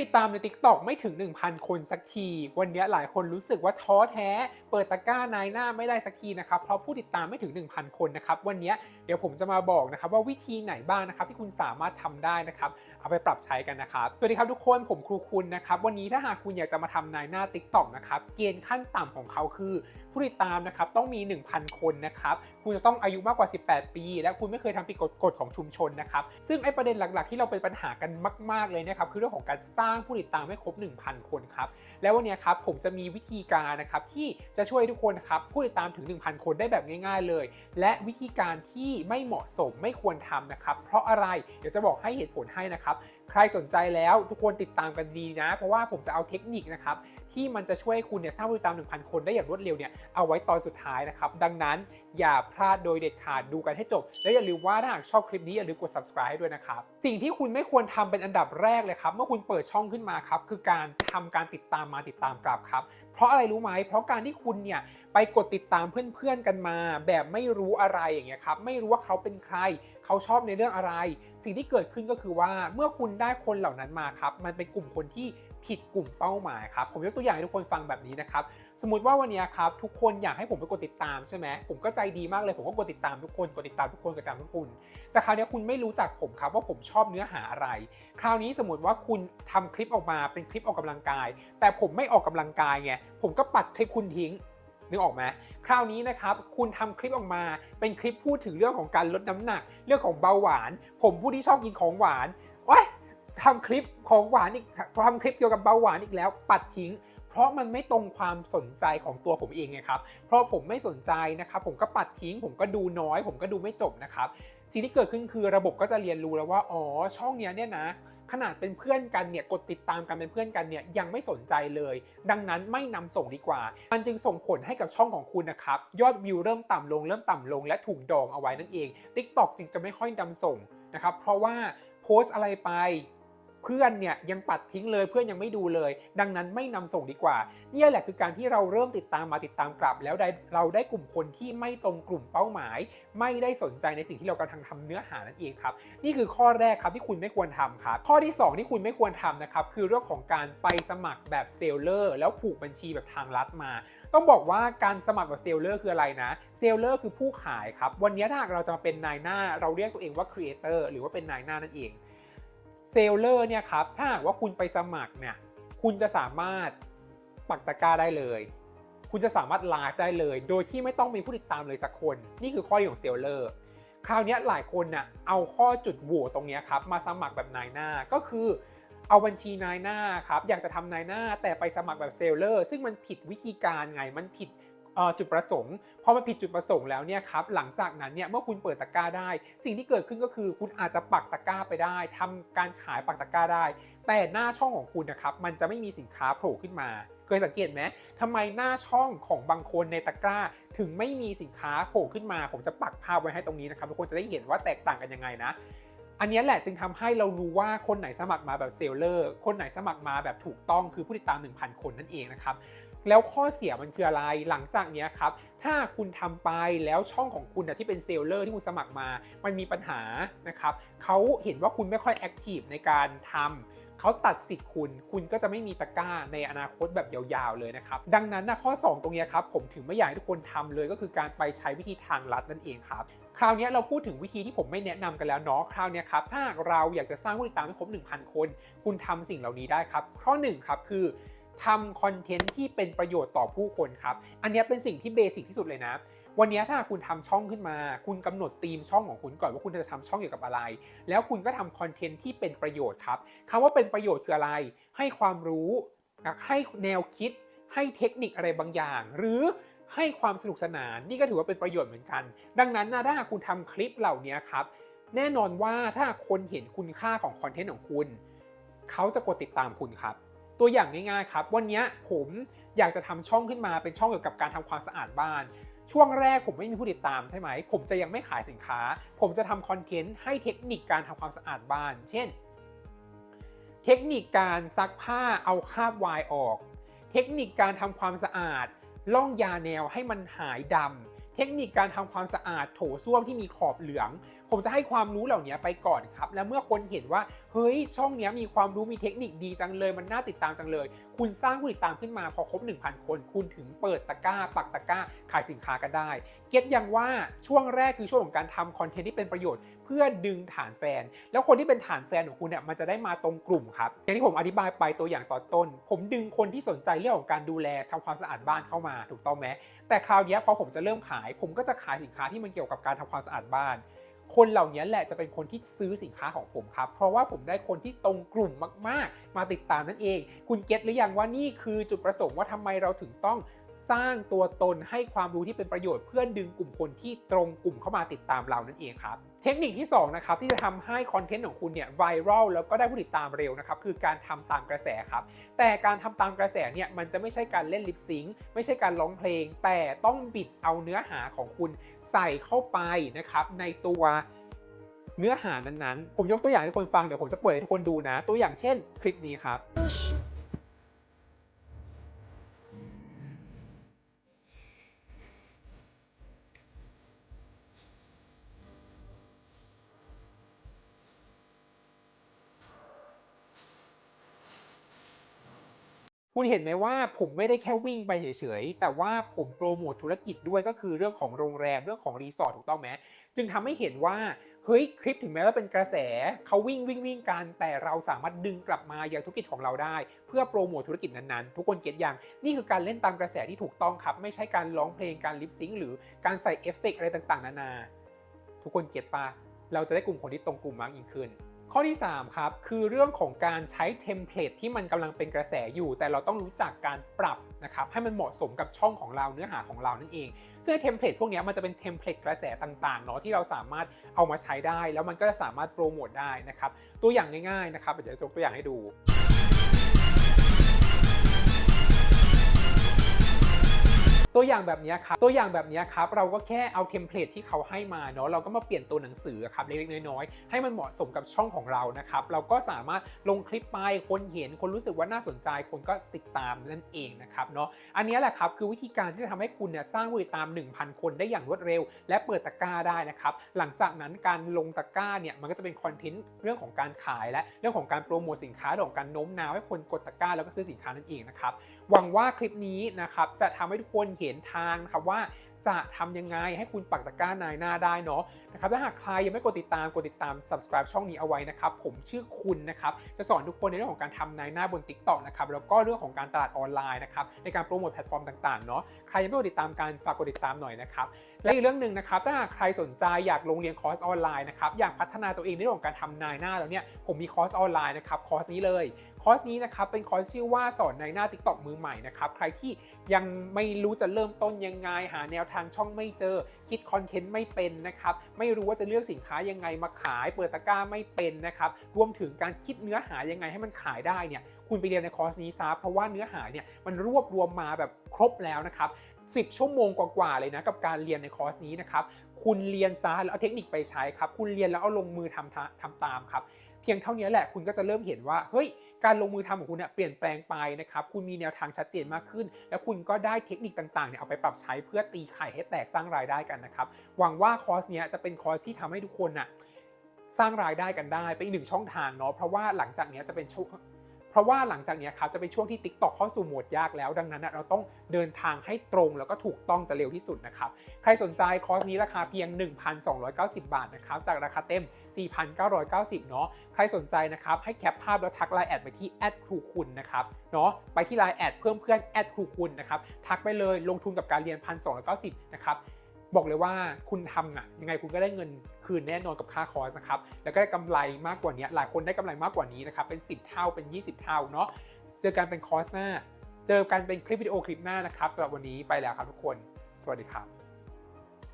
ติดตามใน TikTok ไม่ถึง 1,000 คนสักที วันนี้หลายคนรู้สึกว่าท้อแท้ เปิดตะกร้านายหน้าไม่ได้สักทีนะครับ เพราะผู้ติดตามไม่ถึง 1,000 คนนะครับ วันนี้เดี๋ยวผมจะมาบอกนะครับว่าวิธีไหนบ้างนะครับที่คุณสามารถทำได้นะครับ เอาไปปรับใช้กันนะครับ สวัสดีครับทุกคนผมครูคุณนะครับ วันนี้ถ้าหากคุณอยากจะมาทำนายหน้า TikTok นะครับ เกณฑ์ขั้นต่ำของเขาคือ ผู้ติดตามนะครับต้องมี 1,000 คนนะครับ คุณจะต้องอายุมากกว่า 18 ปี และคุณไม่เคยทำผิดกฎกฎของชุมชนนะครับ ซึ่งไอ้ประเด็นหลักๆ ที่เราเป็นปัญหากันมาก ๆเลยนะครับคือเรื่องของการสร้างผู้ติดตามให้ครบ 1,000 คนครับ แล้ววันนี้ครับผมจะมีวิธีการนะครับที่จะช่วยทุกคนครับผู้ติดตามถึง 1,000 คนได้แบบง่าย ๆ เลย และวิธีการที่ไม่เหมาะสมไม่ควรทำนะครับเพราะอะไรเดี๋ยวจะบอกให้เหตุผลให้นะครับ ใครสนใจแล้วทุกคนติดตามกันดีนะ เพราะว่าผมจะเอาเทคนิคนะครับที่มันจะช่วยให้คุณเนี่ยสร้างผู้ติดตาม 1,000 คนได้อย่างรวดเร็วเนี่ยเอาไว้ตอนสุดท้ายนะครับ ดังนั้นอย่าพลาดโดยเด็ดขาดดูกันให้จบ และอย่าลืมว่าถ้าหากชอบคลิปนี้อย่าลืมกด subscribe ให้ด้วยนะครับ สิ่งที่คุณไม่ควรทำเป็นอันดับแรกเลยครับ เมื่อคุณเปิดช่องขึ้นมาครับคือการทำการติดตามมาติดตามกลับครับ เพราะอะไรรู้ไหมเพราะการที่คุณเนี่ยไปกดติดตามเพื่อนๆกันมา แบบไม่รู้อะไรอย่างเงี้ยครับไม่รู้ว่าเขาเป็นใคร เขาชอบในเรื่องอะไร สิ่งที่เกิดขึ้นก็คือว่าเมื่อคุณได้คนเหล่านั้นมาครับมันเป็นกลุ่มคนที่ ผิดกลุ่มเป้าหมายครับผมยกตัวอย่างให้ทุกคนฟังแบบนี้นะครับสมมติว่าวันนี้ครับทุกคนอยากให้ผมไปกดติดตามใช่ไหมผมก็ใจดีมากเลย ผมก็กดติดตามทุกคนกดติดตามทุกคนกดติดตามทุกคนแต่คราวนี้คุณไม่รู้จักผมครับว่าผมชอบเนื้อหาอะไร คราวนี้สมมติว่าคุณทำคลิปออกมาเป็นคลิปออกกำลังกาย แต่ผมไม่ออกกำลังกายไงผมก็ปัดคลิปคุณทิ้งนึกออกไหมคราวนี้นะครับ คุณทำคลิปออกมา เป็นคลิปพูดถึงเรื่องของการลดน้ำหนัก เรื่องของเบาหวาน ผมผู้ที่ชอบกินของหวานโอ๊ย ทำคลิปของหวานอีกทำคลิปเกี่ยวกับเบาหวานอีกแล้ว ปัดทิ้ง เพราะมันไม่ตรงความสนใจของตัวผมเองไงครับ เพราะผมไม่สนใจนะครับ ผมก็ปัดทิ้ง ผมก็ดูน้อย ผมก็ดูไม่จบนะครับสิ่งที่เกิดขึ้นคือระบบก็จะเรียนรู้แล้วว่าอ๋อช่องเนี้ยเนี่ยนะ ขนาดเป็นเพื่อนกันเนี่ยกดติดตามกันเป็นเพื่อนกันเนี่ยยังไม่สนใจเลย ดังนั้นไม่นำส่งดีกว่า มันจึงส่งผลให้กับช่องของคุณนะครับยอดวิวเริ่มต่ำลงเริ่มต่ำลง และถูกดองเอาไว้นั่นเอง TikTok จึงจะไม่ค่อยนำส่งนะครับเพราะว่าโพสต์อะไรไป เพื่อนเนี่ยยังปัดทิ้งเลยเพื่อนยังไม่ดูเลย ดังนั้นไม่นำส่งดีกว่านี่แหละคือการที่เราเริ่มติดตามมาติดตามกลับ แล้วได้เราได้กลุ่มคนที่ไม่ตรงกลุ่มเป้าหมาย ไม่ได้สนใจในสิ่งที่เรากำลังทำเนื้อหานั่นเองครับนี่คือข้อแรกครับที่คุณไม่ควรทำครับข้อที่ 2 ที่คุณไม่ควรทำนะครับคือเรื่องของการไปสมัครแบบเซลเลอร์แล้วผูกบัญชีแบบทางลัดมา ต้องบอกว่าการสมัครแบบเซลเลอร์คืออะไรนะเซลเลอร์คือผู้ขายครับวันนี้ถ้าหากเราจะมาเป็นนายหน้าเราเรียกตัวเองว่าครีเอเตอร์หรือว่าเป็นนายหน้านั่นเอง เซลเลอร์เนี่ยครับถ้าหากว่าคุณไปสมัครเนี่ยคุณจะสามารถปักตะกร้าได้เลย คุณจะสามารถไลฟ์ได้เลย โดยที่ไม่ต้องมีผู้ติดตามเลยสักคน นี่คือข้อดีของเซลเลอร์คราวนี้หลายคนน่ะเอาข้อจุดโหว่ตรงนี้ครับมาสมัครแบบนายหน้าก็คือเอาบัญชีนายหน้าครับอยากจะทำนายหน้าแต่ไปสมัครแบบเซลเลอร์ ซึ่งมันผิดวิธีการไงมันผิด จุดประสงค์พอมันผิดจุดประสงค์แล้วเนี่ยครับหลังจากนั้นเนี่ยเมื่อคุณเปิดตะกร้าได้ สิ่งที่เกิดขึ้นก็คือคุณอาจจะปักตะกร้าไปได้ทำการขายปักตะกร้าได้ แต่หน้าช่องของคุณนะครับมันจะไม่มีสินค้าโผล่ขึ้นมาเคยสังเกตไหมทำไมหน้าช่องของบางคนในตะกร้า ถึงไม่มีสินค้าโผล่ขึ้นมา ผมจะปักภาพไว้ให้ตรงนี้นะครับทุกคนจะได้เห็นว่าแตกต่างกันยังไงนะ อันนี้แหละจึงทำให้เรารู้ว่าคนไหนสมัครมาแบบเซลเลอร์ คนไหนสมัครมาแบบถูกต้องคือผู้ติดตาม 1,000 คนนั่นเองนะครับ แล้วข้อเสียมันคืออะไรหลังจากนี้ครับถ้าคุณทำไปแล้วช่องของคุณนะที่เป็นเซลเลอร์ที่คุณสมัครมา มันมีปัญหานะครับเขาเห็นว่าคุณไม่ค่อยแอคทีฟในการทำเขาตัดสิทธิ์คุณ คุณก็จะไม่มีตะกร้าในอนาคตแบบยาวๆเลยนะครับ ดังนั้นนะข้อ 2 ตรงนี้ครับ ผมถึงไม่อยากให้ทุกคนทำเลยก็คือการไปใช้วิธีทางลัดนั่นเองครับ คราวนี้เราพูดถึงวิธีที่ผมไม่แนะนำกันแล้วเนาะ คราวนี้ครับ ถ้าเราอยากจะสร้างผู้ติดตามให้ครบ 1,000 คน คุณทำสิ่งเหล่านี้ได้ครับ ข้อ1ครับคือ ทำคอนเทนต์ที่เป็นประโยชน์ต่อผู้คนครับ อันนี้เป็นสิ่งที่เบสิกที่สุดเลยนะ วันนี้ถ้าคุณทำช่องขึ้นมา คุณกำหนดธีมช่องของคุณก่อนว่าคุณจะทำช่องเกี่ยวกับอะไร แล้วคุณก็ทำคอนเทนต์ที่เป็นประโยชน์ครับคำว่าเป็นประโยชน์คืออะไร ให้ความรู้ให้แนวคิด ให้เทคนิคอะไรบางอย่าง หรือให้ความสนุกสนานนี่ก็ถือว่าเป็นประโยชน์เหมือนกัน ดังนั้นนะถ้าคุณทำคลิปเหล่านี้ครับแน่นอนว่าถ้าคนเห็นคุณค่าของคอนเทนต์ของคุณ เขาจะกดติดตามคุณครับ ตัวอย่างง่ายๆครับ วันนี้ผมอยากจะทำช่องขึ้นมาเป็นช่องเกี่ยวกับการทำความสะอาดบ้าน ช่วงแรกผมไม่มีผู้ติดตามใช่ไหม ผมจะยังไม่ขายสินค้า ผมจะทำคอนเทนต์ให้เทคนิคการทำความสะอาดบ้าน เช่น เทคนิคการซักผ้าเอาคราบวายออก เทคนิคการทำความสะอาดล่องยาแนวให้มันหายดำเทคนิคการทำความสะอาดโถส้วมที่มีขอบเหลือง ผมจะให้ความรู้เหล่านี้ไปก่อนครับ แล้วเมื่อคนเห็นว่าเฮ้ยช่องนี้มีความรู้มีเทคนิคดีจังเลย มันน่าติดตามจังเลย คุณสร้างผู้ติดตามขึ้นมาพอครบ 1,000 คน คุณถึงเปิดตะกร้า ปักตะกร้า ขายสินค้ากันได้ เก็ตยังว่าช่วงแรกคือช่วงของการทำคอนเทนต์ที่เป็นประโยชน์ เพื่อดึงฐานแฟน แล้วคนที่เป็นฐานแฟนของคุณเนี่ยมันจะได้มาตรงกลุ่มครับอย่างที่ผมอธิบายไปตัวอย่างตอนต้น ผมดึงคนที่สนใจเรื่องของการดูแลทำความสะอาดบ้านเข้ามาถูกต้องไหมแต่คราวนี้พอผมจะเริ่มขาย ผมก็จะขายสินค้าที่มันเกี่ยวกับการทำความสะอาดบ้าน คนเหล่านี้แหละจะเป็นคนที่ซื้อสินค้าของผมครับ เพราะว่าผมได้คนที่ตรงกลุ่มมาก ๆ มาติดตามนั่นเอง คุณเก็ตหรือยังว่านี่คือจุดประสงค์ว่าทำไมเราถึงต้อง สร้างตัวตนให้ความรู้ที่เป็นประโยชน์เพื่อดึงกลุ่มคนที่ตรงกลุ่มเข้ามาติดตามเรานั่นเองครับเทคนิคที่2นะครับที่จะทำให้คอนเทนต์ของคุณเนี่ยไวรัลแล้วก็ได้ผู้ติดตามเร็วนะครับคือการทำตามกระแสครับแต่การทำตามกระแสเนี่ยมันจะไม่ใช่การเล่นลิปซิงค์ไม่ใช่การร้องเพลง แต่ต้องบิดเอาเนื้อหาของคุณใส่เข้าไปนะครับในตัวเนื้อหานั้นๆ ผมยกตัวอย่างให้คนฟังเดี๋ยวผมจะเปิดให้ทุกคนดูนะ ตัวอย่างเช่นคลิปนี้ครับ คุณเห็นไหมว่าผมไม่ได้แค่วิ่งไปเฉยๆ แต่ว่าผมโปรโมทธุรกิจด้วยก็คือเรื่องของโรงแรมเรื่องของรีสอร์ทถูกต้องไหมจึงทำให้เห็นว่าเฮ้ยคลิปถึงแม้ว่าเป็นกระแสเขาวิ่งวิ่งวิ่งกัน แต่เราสามารถดึงกลับมายังธุรกิจของเราได้ เพื่อโปรโมทธุรกิจนั้นๆ ทุกคนเก็ตยังนี่คือการเล่นตามกระแสที่ถูกต้องครับ ไม่ใช่การร้องเพลงการลิปซิงค์หรือการใส่เอฟเฟกต์อะไรต่างๆ นานา ทุกคนเก็ตปะเราจะได้กลุ่มคนที่ตรงกลุ่มมากยิ่งขึ้น ข้อที่ 3 ครับ คือเรื่องของการใช้เทมเพลตที่มันกำลังเป็นกระแสอยู่ แต่เราต้องรู้จักการปรับนะครับให้มันเหมาะสมกับช่องของเราเนื้อหาของเรานั่นเอง ซึ่งเทมเพลตพวกนี้มันจะเป็นเทมเพลตกระแสต่างๆเนาะที่เราสามารถเอามาใช้ได้ แล้วมันก็จะสามารถโปรโมทได้นะครับตัวอย่างง่ายๆนะครับเดี๋ยวจะยกตัวอย่างให้ดู ตัวอย่างแบบนี้ครับตัวอย่างแบบนี้ครับเราก็แค่เอาเทมเพลตที่เขาให้มาเนาะเราก็มาเปลี่ยนตัวหนังสือครับเล็กๆน้อยๆให้มันเหมาะสมกับช่องของเรานะครับเราก็สามารถลงคลิปไปคนเห็นคนรู้สึกว่าน่าสนใจคนก็ติดตามนั่นเองนะครับเนาะอันนี้แหละครับคือวิธีการที่จะทำให้คุณเนี่ยสร้างผู้ติดตาม 1,000 คนได้อย่างรวดเร็ว และเปิดตะกร้าได้นะครับหลังจากนั้นการลงตะกร้าเนี่ยมันก็จะเป็นคอนเทนต์เรื่องของการขายและเรื่องของการโปรโมทสินค้าของการโน้มน้าวให้คนกดตะกร้าแล้วก็ซื้อสินค้านั่นเองนะครับ หวังว่าคลิปนี้นะครับจะทำให้ทุกคนเห็นทางนะครับว่าจะทำยังไงให้คุณปักตะกร้านายหน้าได้เนาะนะครับถ้าหากใครยังไม่กดติดตามกดติดตาม subscribe ช่องนี้เอาไว้นะครับ ผมชื่อคุณนะครับ จะสอนทุกคนในเรื่องของการทำนายหน้าบน TikTok นะครับแล้วก็เรื่องของการตลาดออนไลน์นะครับในการโปรโมทแพลตฟอร์มต่างๆเนาะใครยังไม่กดติดตามการฝากกดติดตามหน่อยนะครับ และอีกเรื่องหนึ่งนะครับถ้าหากใครสนใจอยากลงเรียนคอร์สออนไลน์นะครับอยากพัฒนาตัวเองในเรื่องของการทำนายหน้าแล้วเนี่ยผมมีคอร์สออนไลน์นะครับคอร์สนี้เลยคอร์สนี้นะครับเป็นคอร์สชื่อว่าสอนในหน้า TikTok มือใหม่นะครับใครที่ยังไม่รู้จะเริ่มต้นยังไง หาแนวทางช่องไม่เจอ คิดคอนเทนต์ไม่เป็นนะครับไม่รู้ว่าจะเลือกสินค้ายังไงมาขาย เปิดตะกร้าไม่เป็นนะครับรวมถึงการคิดเนื้อหายังไงให้มันขายได้เนี่ยคุณไปเรียนในคอร์สนี้ซะเพราะว่าเนื้อหาเนี่ยมันรวบรวมมาแบบครบแล้วนะครับ 10 ชั่วโมงกว่าๆเลยนะกับการเรียนในคอร์สนี้นะครับคุณเรียนซะแล้วเอาเทคนิคไปใช้ครับ คุณเรียนแล้วเอาลงมือทำทำตามครับ เพียงเท่านี้แหละคุณก็จะเริ่มเห็นว่าเฮ้ยการลงมือทำของคุณเนี่ยเปลี่ยนแปลงไปนะครับ คุณมีแนวทางชัดเจนมากขึ้น และคุณก็ได้เทคนิคต่างๆเนี่ยเอาไปปรับใช้เพื่อตีไข่ให้แตกสร้างรายได้กันนะครับ หวังว่าคอร์สเนี้ยจะเป็นคอร์สที่ทำให้ทุกคนน่ะสร้างรายได้กันได้เป็นอีกหนึ่งช่องทางเนาะเพราะว่าหลังจากนี้จะเป็นช่วง ราะว่าหลังจากนี้ครับจะเป็นช่วงที่ TikTok เข้าสู่โหมดยากแล้ว ดังนั้นเราต้องเดินทางให้ตรงแล้วก็ถูกต้องจะเร็วที่สุดนะครับ ใครสนใจคอร์สนี้ราคาเพียง 1,290 บาทนะครับ จากราคาเต็ม 4,990 เนาะ ใครสนใจนะครับให้แคปภาพแล้วทักไลน์แอดไปที่แอดครูคุณนะครับ เนาะไปที่ไลน์แอดเพิ่มเพื่อนแอดครูคุณนะครับ ทักไปเลยลงทุนกับการเรียน 1,290 นะครับ บอกเลยว่าคุณทำอะยังไงคุณก็ได้เงินคืนแน่นอนกับค่าคอร์สนะครับแล้วก็ได้กำไรมากกว่านี้หลายคนได้กำไรมากกว่านี้นะครับเป็น 10 เท่าเป็น 20 เท่าเนาะเจอกันเป็นคอร์สหน้า เจอกันเป็นคลิปวิดีโอคลิปหน้านะครับสำหรับวันนี้ไปแล้วครับทุกคน สวัสดีครับ